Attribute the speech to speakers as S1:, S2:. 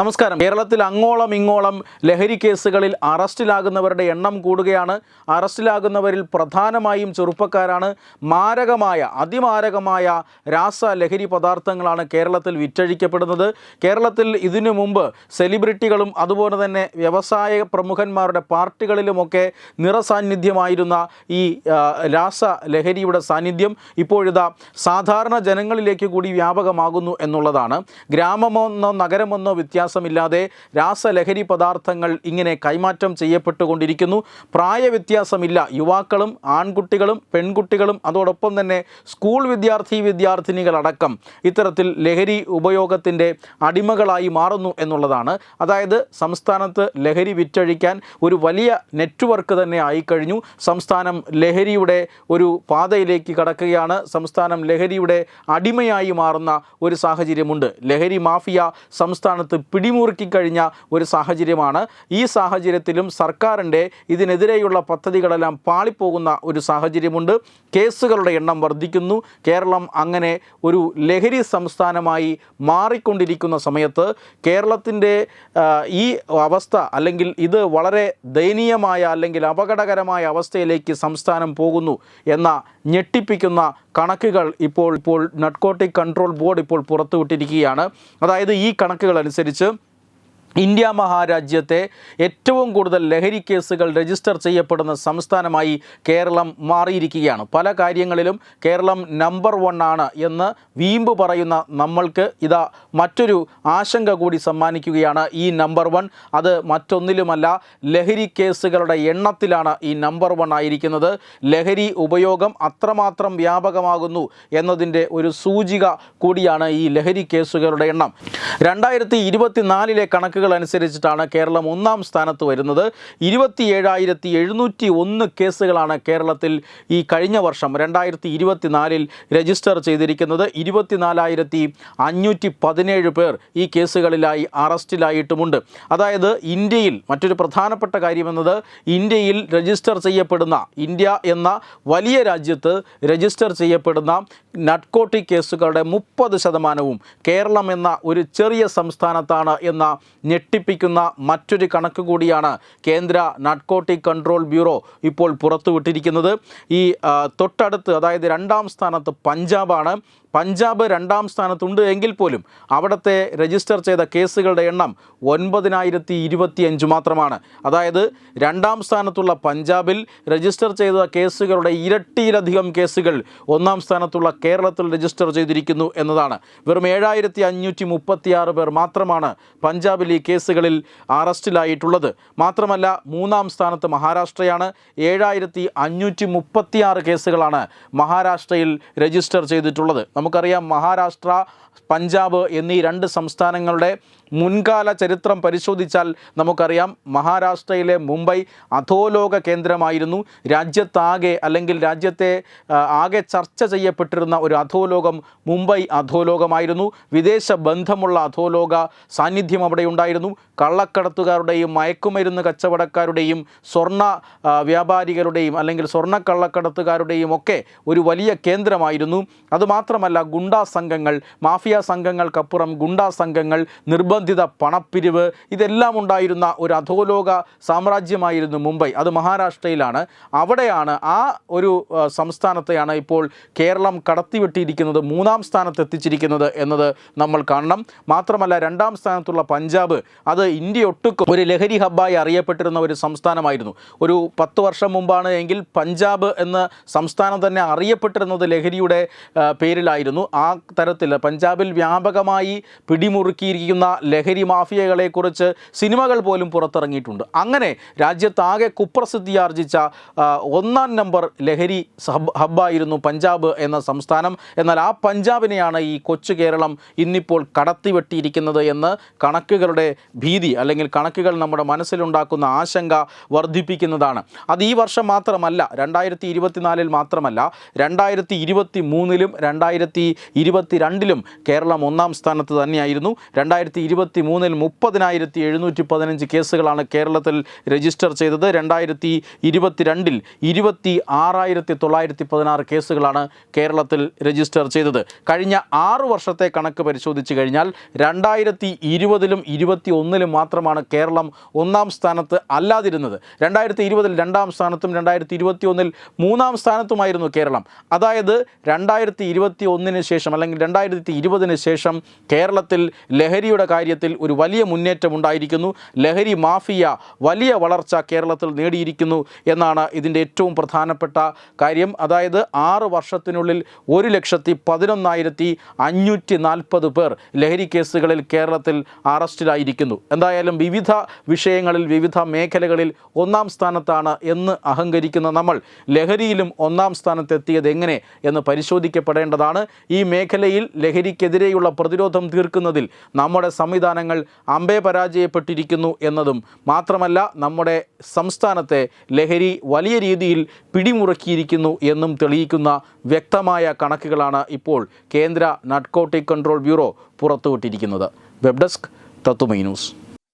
S1: നമസ്കാരം. കേരളത്തിൽ അങ്ങോളം ഇങ്ങോളം ലഹരി കേസുകളിൽ അറസ്റ്റിലാകുന്നവരുടെ എണ്ണം കൂടുകയാണ്. അറസ്റ്റിലാകുന്നവരിൽ പ്രധാനമായും ചെറുപ്പക്കാരാണ്. മാരകമായ അതിമാരകമായ രാസ ലഹരി പദാർത്ഥങ്ങളാണ് കേരളത്തിൽ വിറ്റഴിക്കപ്പെടുന്നത്. കേരളത്തിൽ ഇതിനു മുമ്പ് സെലിബ്രിറ്റികളും അതുപോലെ തന്നെ വ്യവസായ പ്രമുഖന്മാരുടെ പാർട്ടികളിലുമൊക്കെ നിറസാന്നിധ്യമായിരുന്ന ഈ രാസ ലഹരിയുടെ സാന്നിധ്യം ഇപ്പോഴിതാ സാധാരണ ജനങ്ങളിലേക്ക് കൂടി വ്യാപകമാകുന്നു എന്നുള്ളതാണ്. ഗ്രാമമെന്നോ നഗരമെന്നോ വ്യത്യാസമില്ലാതെ രാസലഹരി പദാർത്ഥങ്ങൾ ഇങ്ങനെ കൈമാറ്റം ചെയ്യപ്പെട്ടുകൊണ്ടിരിക്കുന്നു. പ്രായവ്യത്യാസമില്ല. യുവാക്കളും ആൺകുട്ടികളും പെൺകുട്ടികളും അതോടൊപ്പം തന്നെ സ്കൂൾ വിദ്യാർത്ഥി വിദ്യാർത്ഥിനികളടക്കം ഇത്തരത്തിൽ ലഹരി ഉപയോഗത്തിന്റെ അടിമകളായി മാറുന്നു എന്നുള്ളതാണ്. അതായത് സംസ്ഥാനത്ത് ലഹരി വിറ്റഴിക്കാൻ ഒരു വലിയ നെറ്റ്വർക്ക് തന്നെ ആയിക്കഴിഞ്ഞു. സംസ്ഥാനം ലഹരിയുടെ ഒരു പാതയിലേക്ക് കടക്കുകയാണ്. സംസ്ഥാനം ലഹരിയുടെ അടിമയായി മാറുന്ന ഒരു സാഹചര്യമുണ്ട്. ലഹരി മാഫിയ സംസ്ഥാനത്ത് പിടിമുറുക്കി കഴിഞ്ഞ ഒരു സാഹചര്യമാണ്. ഈ സാഹചര്യത്തിലും സർക്കാരിന്റെ ഇതിനെതിരെയുള്ള പദ്ധതികളെല്ലാം പാളിപ്പോകുന്ന ഒരു സാഹചര്യമുണ്ട്. കേസുകളുടെ എണ്ണം വർദ്ധിക്കുന്നു. കേരളം അങ്ങനെ ഒരു ലഹരി സംസ്ഥാനമായി മാറിക്കൊണ്ടിരിക്കുന്ന സമയത്ത് കേരളത്തിന്റെ ഈ അവസ്ഥ അല്ലെങ്കിൽ ഇത് വളരെ ദയനീയമായ അല്ലെങ്കിൽ അപകടകരമായ അവസ്ഥയിലേക്ക് സംസ്ഥാനം പോകുന്നു എന്ന ഞെട്ടിപ്പിക്കുന്ന കണക്കുകൾ ഇപ്പോൾ ഇപ്പോൾ നട്കോട്ടിക് കൺട്രോൾ ബോർഡ് ഇപ്പോൾ പുറത്തുവിട്ടിരിക്കുകയാണ്. അതായത് ഈ കണക്കുകൾ അനുസരിച്ച് ഇന്ത്യ മഹാരാജ്യത്തെ ഏറ്റവും കൂടുതൽ ലഹരി കേസുകൾ രജിസ്റ്റർ ചെയ്യപ്പെടുന്ന സംസ്ഥാനമായി കേരളം മാറിയിരിക്കുകയാണ്. പല കാര്യങ്ങളിലും കേരളം നമ്പർ വൺ ആണ് എന്ന് വീമ്പ് പറയുന്ന നമ്മൾക്ക് ഇതാ മറ്റൊരു ആശങ്ക കൂടി സമ്മാനിക്കുകയാണ് ഈ നമ്പർ വൺ. അത് മറ്റൊന്നിലുമല്ല ലഹരി കേസുകളുടെ എണ്ണത്തിലാണ് ഈ നമ്പർ വൺ ആയിരിക്കുന്നത്. ലഹരി ഉപയോഗം അത്രമാത്രം വ്യാപകമാകുന്നു എന്നതിന്റെ ഒരു സൂചിക കൂടിയാണ് ഈ ലഹരി കേസുകളുടെ എണ്ണം. രണ്ടായിരത്തി ഇരുപത്തിനാലിലെ കണക്കുകൾ അനുസരിച്ചിട്ടാണ് കേരളം ഒന്നാം സ്ഥാനത്ത് വരുന്നത്. ഇരുപത്തി ഏഴായിരത്തി എഴുന്നൂറ്റി ഒന്ന് കേസുകളാണ് കേരളത്തിൽ ഈ കഴിഞ്ഞ വർഷം രണ്ടായിരത്തി ഇരുപത്തിനാലിൽ രജിസ്റ്റർ ചെയ്തിരിക്കുന്നത്. ഇരുപത്തിനാലായിരത്തി അഞ്ഞൂറ്റി പതിനേഴ് പേർ ഈ കേസുകളിലായി അറസ്റ്റിലായിട്ടുമുണ്ട്. അതായത് ഇന്ത്യയിൽ മറ്റൊരു പ്രധാനപ്പെട്ട കാര്യമെന്നത് ഇന്ത്യയിൽ രജിസ്റ്റർ ചെയ്യപ്പെടുന്ന ഇന്ത്യ എന്ന വലിയ രാജ്യത്ത് രജിസ്റ്റർ ചെയ്യപ്പെടുന്ന നട്കോട്ടിക് കേസുകളുടെ മുപ്പത് ശതമാനവും കേരളം എന്ന ഒരു ചെറിയ സംസ്ഥാനത്താണ് എന്ന ഞെട്ടിപ്പിക്കുന്ന മറ്റൊരു കണക്ക് കൂടിയാണ് കേന്ദ്ര നട്കോട്ടിക് കൺട്രോൾ ബ്യൂറോ ഇപ്പോൾ പുറത്തുവിട്ടിരിക്കുന്നത്. ഈ തൊട്ടടുത്ത് അതായത് രണ്ടാം സ്ഥാനത്ത് പഞ്ചാബാണ്. പഞ്ചാബ് രണ്ടാം സ്ഥാനത്തുണ്ട് എങ്കിൽ പോലും അവിടുത്തെ രജിസ്റ്റർ ചെയ്ത കേസുകളുടെ എണ്ണം ഒൻപതിനായിരത്തി ഇരുപത്തിയഞ്ച് മാത്രമാണ്. അതായത് രണ്ടാം സ്ഥാനത്തുള്ള പഞ്ചാബിൽ രജിസ്റ്റർ ചെയ്ത കേസുകളുടെ ഇരട്ടിയിലധികം കേസുകൾ ഒന്നാം സ്ഥാനത്തുള്ള കേരളത്തിൽ രജിസ്റ്റർ ചെയ്തിരിക്കുന്നു എന്നതാണ്. വെറും ഏഴായിരത്തി അഞ്ഞൂറ്റി മുപ്പത്തിയാറ് പേർ മാത്രമാണ് പഞ്ചാബിൽ ഈ കേസുകളിൽ അറസ്റ്റിലായിട്ടുള്ളത്. മാത്രമല്ല മൂന്നാം സ്ഥാനത്ത് മഹാരാഷ്ട്രയാണ്. ഏഴായിരത്തി അഞ്ഞൂറ്റി മുപ്പത്തിയാറ് കേസുകളാണ് മഹാരാഷ്ട്രയിൽ രജിസ്റ്റർ ചെയ്തിട്ടുള്ളത്. നമുക്കറിയാം മഹാരാഷ്ട്ര പഞ്ചാബ് എന്നീ രണ്ട് സംസ്ഥാനങ്ങളുടെ മുൻകാല ചരിത്രം പരിശോധിച്ചാൽ നമുക്കറിയാം മഹാരാഷ്ട്രയിലെ മുംബൈ അധോലോക കേന്ദ്രമായിരുന്നു. രാജ്യത്താകെ അല്ലെങ്കിൽ രാജ്യത്തെ ആകെ ചർച്ച ചെയ്യപ്പെട്ടിരുന്ന ഒരു അധോലോകം മുംബൈ അധോലോകമായിരുന്നു. വിദേശ ബന്ധമുള്ള അധോലോക സാന്നിധ്യം അവിടെ ഉണ്ടായിരുന്നു. കള്ളക്കടത്തുകാരുടെയും മയക്കുമരുന്ന് കച്ചവടക്കാരുടെയും സ്വർണ വ്യാപാരികളുടെയും അല്ലെങ്കിൽ സ്വർണ കള്ളക്കടത്തുകാരുടെയും ഒക്കെ ഒരു വലിയ കേന്ദ്രമായിരുന്നു. അതുമാത്രമല്ല ഗുണ്ടാ സംഘങ്ങൾ മാഫിയ സംഘങ്ങൾക്കപ്പുറം ഗുണ്ടാ സംഘങ്ങൾ നിർബന്ധിത പണപ്പിരിവ് ഇതെല്ലാം ഉണ്ടായിരുന്ന ഒരു അധോലോക സാമ്രാജ്യമായിരുന്നു മുംബൈ. അത് മഹാരാഷ്ട്രയിലാണ്. അവിടെയാണ് ആ ഒരു സംസ്ഥാനത്തെയാണ് ഇപ്പോൾ കേരളം കടത്തിവിട്ടിയിരിക്കുന്നത് മൂന്നാം സ്ഥാനത്ത് എത്തിച്ചിരിക്കുന്നത് എന്നത് നമ്മൾ കാണണം. മാത്രമല്ല രണ്ടാം സ്ഥാനത്തുള്ള പഞ്ചാബ് അത് ഇന്ത്യ ഒട്ടുക്കും ഒരു ലഹരി ഹബ്ബായി അറിയപ്പെട്ടിരുന്ന ഒരു സംസ്ഥാനമായിരുന്നു. ഒരു പത്ത് വർഷം മുമ്പാണ് എങ്കിൽ പഞ്ചാബ് എന്ന സംസ്ഥാനം തന്നെ അറിയപ്പെട്ടിരുന്നത് ലഹരിയുടെ പേരിലായിരുന്നു. ആ തരത്തിൽ പഞ്ചാബിൽ വ്യാപകമായി പിടിമുറുക്കിയിരിക്കുന്ന ലഹരി മാഫിയകളെക്കുറിച്ച് സിനിമകൾ പോലും പുറത്തിറങ്ങിയിട്ടുണ്ട്. അങ്ങനെ രാജ്യത്താകെ കുപ്രസിദ്ധിയാർജിച്ച ഒന്നാം നമ്പർ ലഹരി ഹബ്ബായിരുന്നു പഞ്ചാബ് എന്ന സംസ്ഥാനം. എന്നാൽ ആ പഞ്ചാബിനെയാണ് ഈ കൊച്ചു കേരളം ഇന്നിപ്പോൾ കടത്തിവെട്ടിയിരിക്കുന്നത് എന്ന് കണക്കുകളുടെ ഭീതി അല്ലെങ്കിൽ കണക്കുകൾ നമ്മുടെ മനസ്സിലുണ്ടാക്കുന്ന ആശങ്ക വർദ്ധിപ്പിക്കുന്നതാണ്. അത് ഈ വർഷം മാത്രമല്ല രണ്ടായിരത്തി ഇരുപത്തിനാലിൽ മാത്രമല്ല രണ്ടായിരത്തി ഇരുപത്തി മൂന്നിലും രണ്ടായിരത്തി ഇരുപത്തി രണ്ടിലും കേരളം ഒന്നാം സ്ഥാനത്ത് തന്നെയായിരുന്നു. രണ്ടായിരത്തി ഇരുപത്തി മൂന്നിൽ മുപ്പതിനായിരത്തി എഴുന്നൂറ്റി പതിനഞ്ച് കേസുകളാണ് കേരളത്തിൽ രജിസ്റ്റർ ചെയ്തത്. രണ്ടായിരത്തി ഇരുപത്തിരണ്ടിൽ ഇരുപത്തി ആറായിരത്തി തൊള്ളായിരത്തി പതിനാറ് കേസുകളാണ് കേരളത്തിൽ രജിസ്റ്റർ ചെയ്തത്. കഴിഞ്ഞ ആറ് വർഷത്തെ കണക്ക് പരിശോധിച്ച് കഴിഞ്ഞാൽ രണ്ടായിരത്തി ഇരുപതിലും ഇരുപത്തി ഒന്നിലും മാത്രമാണ് കേരളം ഒന്നാം സ്ഥാനത്ത് അല്ലാതിരുന്നത്. രണ്ടായിരത്തി ഇരുപതിൽ രണ്ടാം സ്ഥാനത്തും രണ്ടായിരത്തി ഇരുപത്തി ഒന്നിൽ മൂന്നാം സ്ഥാനത്തുമായിരുന്നു കേരളം. അതായത് രണ്ടായിരത്തി ഇരുപത്തി ഒന്നിന് ശേഷം അല്ലെങ്കിൽ രണ്ടായിരത്തി ഇരുപതിന് ശേഷം കേരളത്തിൽ ലഹരിയുടെ കാര്യത്തിൽ ഒരു വലിയ മുന്നേറ്റം ഉണ്ടായിരിക്കുന്നു. ലഹരി മാഫിയ വലിയ വളർച്ച കേരളത്തിൽ നേടിയിരിക്കുന്നു എന്നാണ് ഇതിന്റെ ഏറ്റവും പ്രധാനപ്പെട്ട കാര്യം. അതായത് ആറ് വർഷത്തിനുള്ളിൽ ഒരു ലക്ഷത്തി പതിനൊന്നായിരത്തി അഞ്ഞൂറ്റി നാൽപ്പത് പേർ ലഹരി കേസുകളിൽ കേരളത്തിൽ അറസ്റ്റിലായിരിക്കുന്നു. എന്തായാലും വിവിധ വിഷയങ്ങളിൽ വിവിധ മേഖലകളിൽ ഒന്നാം സ്ഥാനത്താണ് എന്ന് അഹങ്കരിക്കുന്ന നമ്മൾ. ലഹരിയിലും ഒന്നാം സ്ഥാനത്തെത്തിയത് എങ്ങനെ എന്ന് പരിശോധിക്കപ്പെടേണ്ടതാണ്. ഈ മേഖലയിൽ ലഹരിക്കെതിരെയുള്ള പ്രതിരോധം തീർക്കുന്നതിൽ നമ്മുടെ സംവിധാനങ്ങൾ അമ്പേ പരാജയപ്പെട്ടിരിക്കുന്നു എന്നതും മാത്രമല്ല നമ്മുടെ സംസ്ഥാനത്തെ ലഹരി വലിയ രീതിയിൽ പിടിമുറുക്കിയിരിക്കുന്നു എന്നും തെളിയിക്കുന്ന വ്യക്തമായ കണക്കുകളാണ് ഇപ്പോൾ കേന്ദ്ര നട്ട്കോട്ടിക് കൺട്രോൾ ബ്യൂറോ പുറത്തുവിട്ടിരിക്കുന്നത്. വെബ് ഡെസ്ക് തത്തുമൈ news.